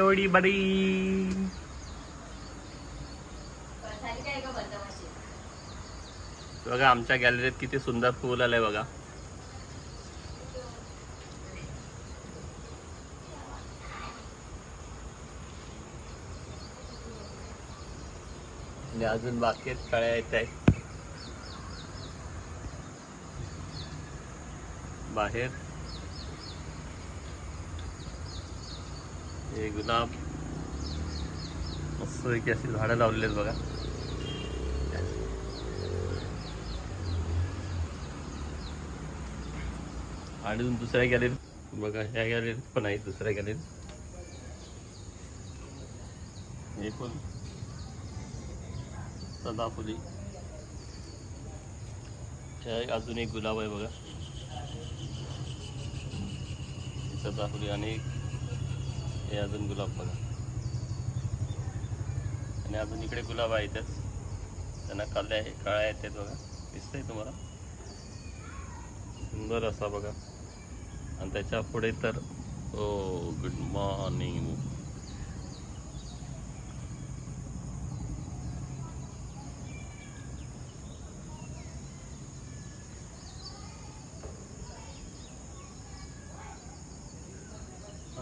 एवढी बरी. बघा आमच्या गॅलरीत किती सुंदर फुल आलंय बघा. अजून बाकी कळ्या येत आहेत. बाहेर. हे गुलाब. मस्त अशी झाडं लावलेली आहेत बघा. आणि दुसऱ्या गॅलरीत बघा ह्या गॅलरीत पण आहे दुसऱ्या गॅलरीत हे पण. सदाफुली. ह्या अजून एक गुलाब आहे बघा. सदाफुली आणि हे अजून गुलाब बघा. आणि अजून इकडे गुलाब आहेतच. त्यांना काळ्या आहे काळ्या आहेत ते बघा. दिसतंय तुम्हाला? सुंदर असा बघा. आणि त्याच्या पुढे तर ओ गुड मॉर्निंग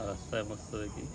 रस्ता आहे मस्तपैकी